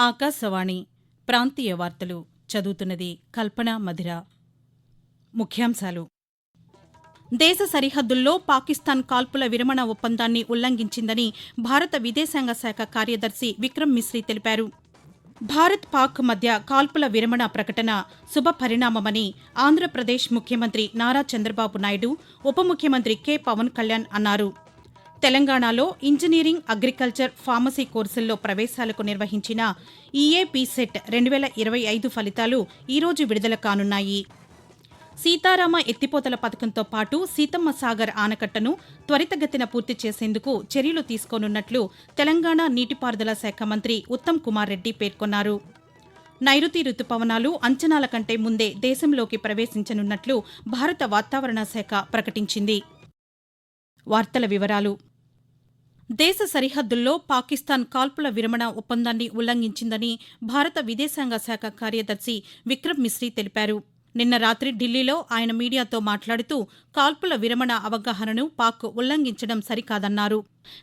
ఆకాశవాణి ప్రాంతీయ వార్తలు చదువుతున్నది కల్పన మధిర. ముఖ్యాంశాలు. దేశ సరిహద్దుల్లో పాకిస్తాన్ కాల్పుల విరమణ ఒప్పందాన్ని ఉల్లంఘించిందని భారత విదేశాంగ శాఖ కార్యదర్శి విక్రమ్ మిశ్రీ తెలిపారు. భారత్ పాక్ మధ్య కాల్పుల విరమణ ప్రకటన శుభ పరిణామమని ఆంధ్రప్రదేశ్ ముఖ్యమంత్రి నారా చంద్రబాబు నాయుడు ఉప ముఖ్యమంత్రి కె పవన్ కళ్యాణ్ అన్నారు. తెలంగాణలో ఇంజనీరింగ్ అగ్రికల్చర్ ఫార్మసీ కోర్సుల్లో ప్రవేశాలకు నిర్వహించిన ఈఏపీ సెట్ రెండు వేల ఇరవై ఐదు ఫలితాలు ఈరోజు విడుదల కానున్నాయి. సీతారామ ఎత్తిపోతల పథకంతో పాటు సీతమ్మ సాగర్ ఆనకట్టను త్వరితగతిన పూర్తి చేసేందుకు చర్యలు తీసుకోనున్నట్లు తెలంగాణ నీటిపారుదల శాఖ మంత్రి ఉత్తమ్ కుమార్ రెడ్డి పేర్కొన్నారు. నైరుతి రుతుపవనాలు అంచనాల కంటే ముందే దేశంలోకి ప్రవేశించనున్నట్లు భారత వాతావరణ శాఖ ప్రకటించింది. వార్తల వివరాలు దేశ సరిహద్దుల్లో పాకిస్తాన్ కాల్పుల విరమణ ఒప్పందాన్ని ఉల్లంఘించిందని భారత విదేశాంగ శాఖ కార్యదర్శి విక్రమ్ మిశ్రీ తెలిపారు. నిన్న రాత్రి ఢిల్లీలో ఆయన మీడియాతో మాట్లాడుతూ కాల్పుల విరమణ అవగాహనను పాక్ ఉల్లంఘించడం సరికాదన్నారు.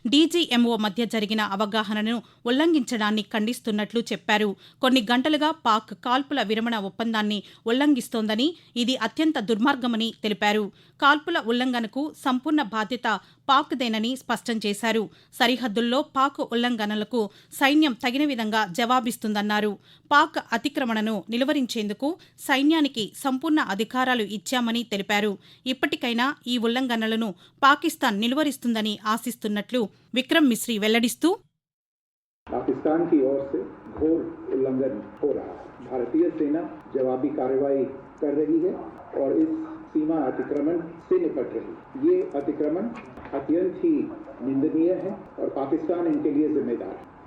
డీజీఎంఓ మధ్య జరిగిన అవగాహనను ఉల్లంఘించడాన్ని ఖండిస్తున్నట్లు చెప్పారు. కొన్ని గంటలుగా పాక్ కాల్పుల విరమణ ఒప్పందాన్ని ఉల్లంఘిస్తోందని ఇది అత్యంత దుర్మార్గమని తెలిపారు. కాల్పుల ఉల్లంఘనకు సంపూర్ణ బాధ్యత పాక్దేనని స్పష్టం చేశారు. సరిహద్దుల్లో పాక్ ఉల్లంఘనలకు సైన్యం తగిన విధంగా జవాబిస్తుందన్నారు. పాక్ అతిక్రమణను నిలువరించేందుకు సైన్యానికి సంపూర్ణ అధికారాలు ఇచ్చామని తెలిపారు. ఇప్పటికైనా ఈ ఉల్లంఘనలను పాకిస్తాన్ నిలువరిస్తుందని ఆశిస్తున్నట్లు విక్రమ్ మిశ్రీ వెల్లడిస్తూ पाकिस्तान की ओर से घोर उल्लंघन हो रहा है भारतीय सेना जवाबी कार्रवाई कर रही है और इस सीमा अतिक्रमण से निपट रही ये अतिक्रमण अत्यंत ही निंदनीय है और पाकिस्तान इनके लिए जिम्मेदार है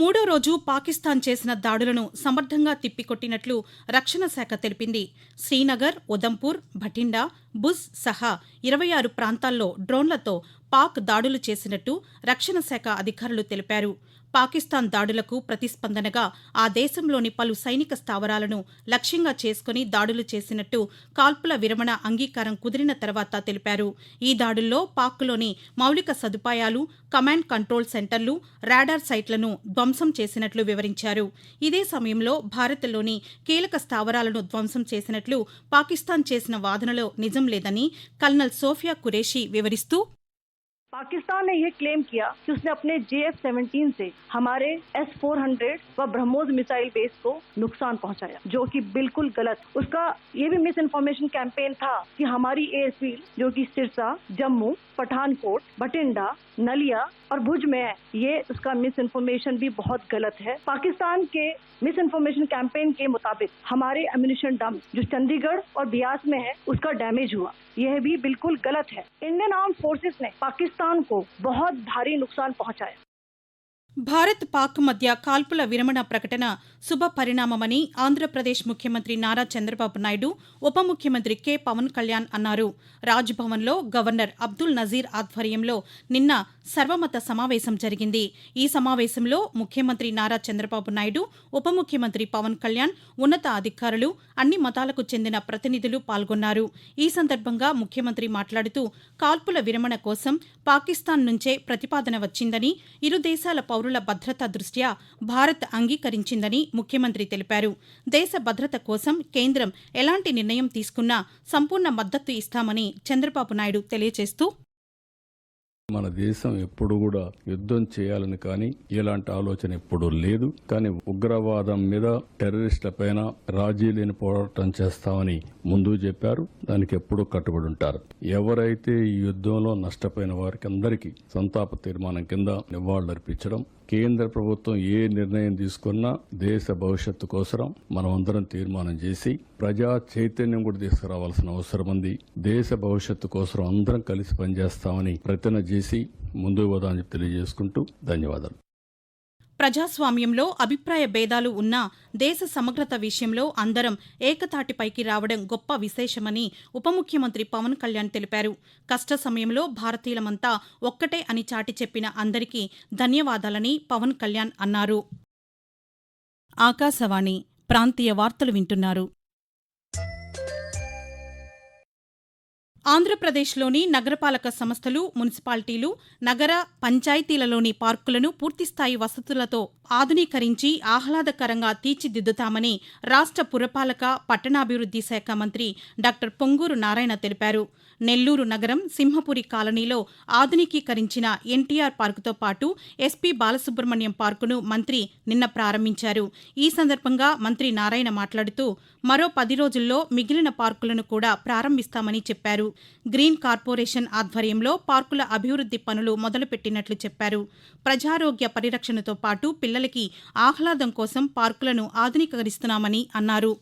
మూడో రోజు పాకిస్తాన్ చేసిన దాడులను సమర్థంగా తిప్పికొట్టినట్లు రక్షణ శాఖ తెలిపింది. శ్రీనగర్ ఉదంపూర్ భటిండా బుజ్ సహా ఇరవై ఆరు ప్రాంతాల్లో డ్రోన్లతో పాక్ దాడులు చేసినట్టు రక్షణ శాఖ అధికారులు తెలిపారు. పాకిస్తాన్ దాడులకు ప్రతిస్పందనగా ఆ దేశంలోని పలు సైనిక స్థావరాలను లక్ష్యంగా చేసుకుని దాడులు చేసినట్టు కాల్పుల విరమణ అంగీకారం కుదిరిన తర్వాత తెలిపారు. ఈ దాడుల్లో పాక్లోని మౌలిక సదుపాయాలు కమాండ్ కంట్రోల్ సెంటర్లు రాడార్ సైట్లను ధ్వంసం చేసినట్లు వివరించారు. ఇదే సమయంలో భారత్లోని కీలక స్థావరాలను ధ్వంసం చేసినట్లు పాకిస్తాన్ చేసిన వాదనలో నిజం లేదని కల్నల్ సోఫియా కురేషి వివరిస్తూ पाकिस्तान ने यह क्लेम किया कि उसने अपने जे एफ़ सेवनटीन से हमारे एस फोर हंड्रेड व ब्रह्मोस मिसाइल बेस को नुकसान पहुँचाया, जो कि बिल्कुल गलत। उसका ये भी मिस इन्फॉर्मेशन कैंपेन था कि हमारी एयर एयरफील्ड जो कि सिरसा, जम्मू, पठानकोट बटिंडा नलिया और भुज में है, ये उसका मिस इन्फॉर्मेशन भी बहुत गलत है। पाकिस्तान के मिस इन्फॉर्मेशन कैंपेन के मुताबिक हमारे एम्यूनिशन डम जो चंडीगढ़ और बियास में है, उसका डैमेज हुआ। यह भी बिल्कुल गलत है। इंडियन आर्म फोर्सेस ने पाकिस्तान को बहुत भारी नुकसान पहुंचाया భారత్ పాక్ మధ్య కాల్పుల విరమణ ప్రకటన శుభ పరిణామమని ఆంధ్రప్రదేశ్ ముఖ్యమంత్రి నారా చంద్రబాబు నాయుడు ఉప ముఖ్యమంత్రి కె పవన్ కళ్యాణ్ అన్నారు రాజ్భవన్లో గవర్నర్ అబ్దుల్ నజీర్ ఆధ్వర్యంలో నిన్న సర్వమత సమావేశం జరిగింది. ఈ సమావేశంలో ముఖ్యమంత్రి నారా చంద్రబాబు నాయుడు ఉప ముఖ్యమంత్రి పవన్ కళ్యాణ్ ఉన్నత అధికారులు అన్ని మతాలకు చెందిన ప్రతినిధులు పాల్గొన్నారు. ఈ సందర్భంగా ముఖ్యమంత్రి మాట్లాడుతూ కాల్పుల విరమణ కోసం పాకిస్తాన్ నుంచే ప్రతిపాదన వచ్చిందని ఇరు దేశాల పౌరుల భద్రత దృష్ట్యా భారత్ అంగీకరించిందని ముఖ్యమంత్రి తెలిపారు. దేశ భద్రత కోసం కేంద్రం ఎలాంటి నిర్ణయం తీసుకున్నా సంపూర్ణ మద్దతు ఇస్తామని చంద్రబాబు నాయుడు తెలియజేస్తూ మన దేశం ఎప్పుడు కూడా యుద్ధం చేయాలని కానీ ఇలాంటి ఆలోచన ఎప్పుడూ లేదు. కానీ ఉగ్రవాదం మీద టెర్రరిస్టుల పైన రాజీ లేని పోరాటం చేస్తామని ముందు చెప్పారు. దానికి ఎప్పుడూ కట్టుబడి ఉంటారు. ఎవరైతే ఈ యుద్ధంలో నష్టపోయిన వారికి అందరికీ సంతాప తీర్మానం కింద నివాళులర్పించడం కేంద్ర ప్రభుత్వం ఏ నిర్ణయం తీసుకున్నా దేశ భవిష్యత్తు కోసరం మనం అందరం తీర్మానం చేసి ప్రజా చైతన్యం కూడా తీసుకురావాల్సిన అవసరం ఉంది. దేశ భవిష్యత్తు కోసం అందరం కలిసి పనిచేస్తామని ప్రతిన చేసి ముందుకు పోదామని తెలియజేసుకుంటూ ధన్యవాదాలు. ప్రజాస్వామ్యంలో అభిప్రాయ భేదాలు ఉన్నా దేశ సమగ్రత విషయంలో అందరం ఏకతాటిపైకి రావడం గొప్ప విశేషమని ఉప ముఖ్యమంత్రి పవన్ కళ్యాణ్ తెలిపారు. కష్ట సమయంలో భారతీయులమంతా ఒక్కటే అని చాటి చెప్పిన అందరికీ ధన్యవాదాలని పవన్ కళ్యాణ్ అన్నారు. ఆకాశవాణి ప్రాంతీయ వార్తలు వింటున్నారు. ఆంధ్రప్రదేశ్లోని నగరపాలక సంస్థలు మున్సిపాలిటీలు నగర పంచాయతీలలోని పార్కులను పూర్తిస్థాయి వసతులతో ఆధునీకరించి ఆహ్లాదకరంగా తీర్చిదిద్దుతామని రాష్ట్ర పురపాలక పట్టణాభివృద్ధి శాఖ మంత్రి డాక్టర్ పొంగూరు నారాయణ తెలిపారు. నెల్లూరు నగరం సింహపురి కాలనీలో ఆధునికీకరించిన ఎన్టీఆర్ పార్కుతో పాటు ఎస్పీ బాలసుబ్రహ్మణ్యం పార్కును మంత్రి నిన్న ప్రారంభించారు. ఈ సందర్భంగా మంత్రి నారాయణ మాట్లాడుతూ మరో పది రోజుల్లో మిగిలిన పార్కులను కూడా ప్రారంభిస్తామని చెప్పారు. గ్రీన్ కార్పొరేషన్ ఆధ్వర్యంలో పార్కుల అభివృద్ధి పనులు మొదలుపెట్టినట్లు చెప్పారు. ప్రజారోగ్య పరిరక్షణతో పాటు పిల్లలకి ఆహ్లాదం కోసం పార్కులను ఆధునీకరిస్తున్నామని అన్నారు.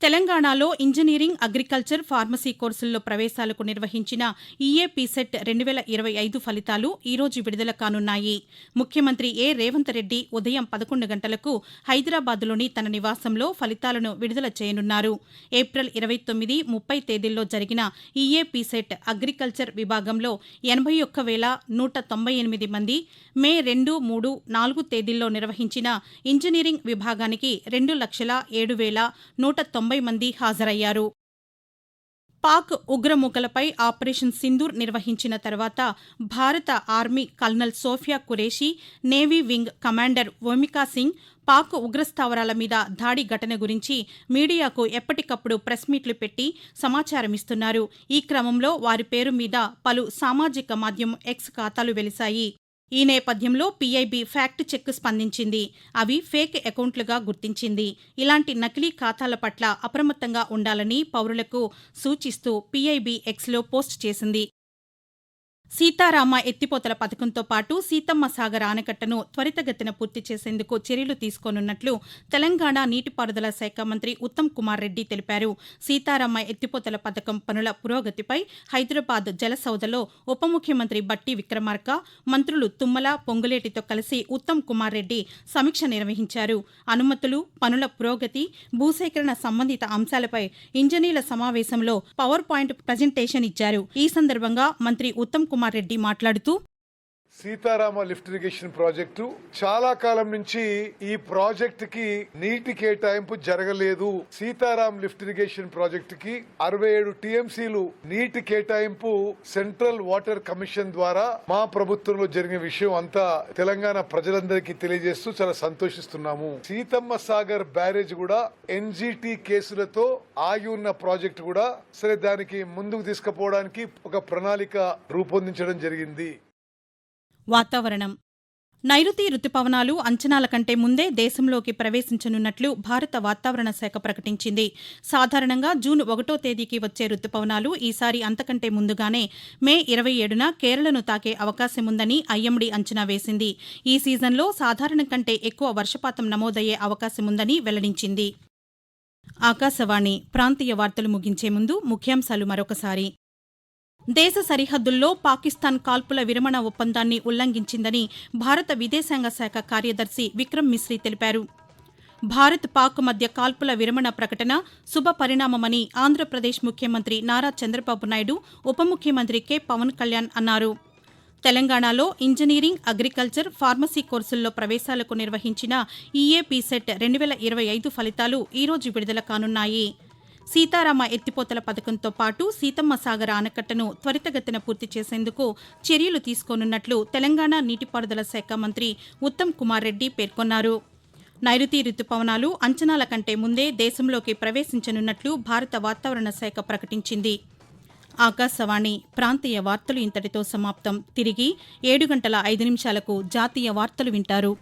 తెలంగాణలో ఇంజనీరింగ్ అగ్రికల్చర్ ఫార్మసీ కోర్సుల్లో ప్రవేశాలకు నిర్వహించిన ఈఏపీ సెట్ రెండు వేల ఇరవై ఐదు ఫలితాలు ఈరోజు విడుదల కానున్నాయి. ముఖ్యమంత్రి ఏ. రేవంత్ రెడ్డి ఉదయం పదకొండు గంటలకు హైదరాబాద్లోని తన నివాసంలో ఫలితాలను విడుదల చేయనున్నారు. ఏప్రిల్ ఇరవై తొమ్మిది ముప్పై తేదీల్లో జరిగిన ఈఏపీ సెట్ అగ్రికల్చర్ విభాగంలో ఎనభై ఒక్క వేల నూట తొంభై ఎనిమిది మంది మే రెండు మూడు నాలుగు తేదీల్లో నిర్వహించిన ఇంజనీరింగ్ విభాగానికి రెండు లక్షల ఏడు వేల నూట తొంభై మంది హాజరయ్యారు. పాక్ ఉగ్రమూకలపై ఆపరేషన్ సింధూర్ నిర్వహించిన తర్వాత భారత army colonel Sofiya Qureshi navy wing commander Omika Singh Pak ఉగ్రస్థావరాల మీద దాడి ఘటన గురించి మీడియాకు ఎప్పటికప్పుడు ప్రెస్ మీట్లు పెట్టి సమాచారమిస్తున్నారు. ఈ క్రమంలో వారి పేరు మీద పలు సామాజిక మాధ్యమం ఎక్స్ ఖాతాలు వెలిశాయి. ఈ నేపథ్యంలో పీఐబీ ఫ్యాక్ట్ చెక్ స్పందించింది. అవి ఫేక్ అకౌంట్లుగా గుర్తించింది. ఇలాంటి నకిలీ ఖాతాల పట్ల అప్రమత్తంగా ఉండాలని పౌరులకు సూచిస్తూ పీఐబీ ఎక్స్లో పోస్ట్ చేసింది. సీతారామ ఎత్తిపోతల పథకంతో పాటు సీతమ్మ సాగర్ ఆనకట్టను త్వరితగతిన పూర్తి చేసేందుకు చర్యలు తీసుకోనున్నట్లు తెలంగాణ నీటిపారుదల శాఖ మంత్రి ఉత్తమ్ కుమార్ రెడ్డి తెలిపారు. సీతారామ ఎత్తిపోతల పథకం పనుల పురోగతిపై హైదరాబాద్ జలసౌదలో ఉప ముఖ్యమంత్రి బట్టి విక్రమార్క మంత్రులు తుమ్మల పొంగులేటితో కలిసి ఉత్తమ్ కుమార్ రెడ్డి సమీక్ష నిర్వహించారు. అనుమతులు పనుల పురోగతి భూసేకరణ సంబంధిత అంశాలపై ఇంజనీర్ల సమావేశంలో పవర్ పాయింట్ ప్రజెంటేషన్ ఇచ్చారు. ఈ సందర్భంగా మంత్రి ఉత్తమ్ కుమార్ రెడ్డి మాట్లాడుతూ సీతారామ లిఫ్ట్ ఇరిగేషన్ ప్రాజెక్టు. చాలా కాలం నుంచి ఈ ప్రాజెక్ట్కి నీటి కేటాయింపు జరగలేదు. సీతారాం లిఫ్ట్ ఇరిగేషన్ ప్రాజెక్ట్కి అరవై ఏడు టీఎంసీలు నీటి కేటాయింపు సెంట్రల్ వాటర్ కమిషన్ ద్వారా మా ప్రభుత్వంలో జరిగిన విషయం అంతా తెలంగాణ ప్రజలందరికీ తెలియజేస్తూ చాలా సంతోషిస్తున్నాము. సీతమ్మ సాగర్ బ్యారేజ్ కూడా ఎన్జిటి కేసులతో ఆగి ఉన్న ప్రాజెక్టు కూడా సరే దానికి ముందుకు తీసుకుపోవడానికి ఒక ప్రణాళిక రూపొందించడం జరిగింది. వాతావరణం. నైరుతి రుతుపవనాలు అంచనాల కంటే ముందే దేశంలోకి ప్రవేశించనున్నట్లు భారత వాతావరణ శాఖ ప్రకటించింది. సాధారణంగా జూన్ ఒకటో తేదీకి వచ్చే రుతుపవనాలు ఈసారి అంతకంటే ముందుగానే మే ఇరవై ఏడున కేరళను తాకే అవకాశముందని ఐఎండీ అంచనా వేసింది. ఈ సీజన్లో సాధారణం కంటే ఎక్కువ వర్షపాతం నమోదయ్యే అవకాశముందని వెల్లడించింది. ఆకాశవాణి ప్రాంతీయ వార్తలు ముగించే ముందు ముఖ్యాంశాలు మరొకసారి. దేశ సరిహద్దుల్లో పాకిస్తాన్ కాల్పుల విరమణ ఒప్పందాన్ని ఉల్లంఘించిందని భారత విదేశాంగ శాఖ కార్యదర్శి విక్రమ్ మిశ్రీ తెలిపారు. భారత్ పాక్ మధ్య కాల్పుల విరమణ ప్రకటన శుభ పరిణామమని ఆంధ్రప్రదేశ్ ముఖ్యమంత్రి నారా చంద్రబాబు నాయుడు ఉప ముఖ్యమంత్రి కె. పవన్ కళ్యాణ్ అన్నారు. తెలంగాణలో ఇంజనీరింగ్ అగ్రికల్చర్ ఫార్మసీ కోర్సుల్లో ప్రవేశాలకు నిర్వహించిన ఈఏపీ సెట్ రెండు వేల ఇరవై ఐదు ఫలితాలు ఈరోజు విడుదల కానున్నాయి. సీతారామ ఎత్తిపోతల పథకంతో పాటు సీతమ్మ సాగర్ ఆనకట్టను త్వరితగతిన పూర్తి చేసేందుకు చర్యలు తీసుకోనున్నట్లు తెలంగాణ నీటిపారుదల శాఖ మంత్రి ఉత్తమ్ కుమార్ రెడ్డి పేర్కొన్నారు. నైరుతి రుతుపవనాలు అంచనాల కంటే ముందే దేశంలోకి ప్రవేశించనున్నట్లు భారత వాతావరణ శాఖ ప్రకటించింది. ఆకాశవాణి ప్రాంతీయ వార్తలు ఇంతటితో సమాప్తం. తిరిగి ఏడు గంటల ఐదు నిమిషాలకు జాతీయ వార్తలు వింటారు.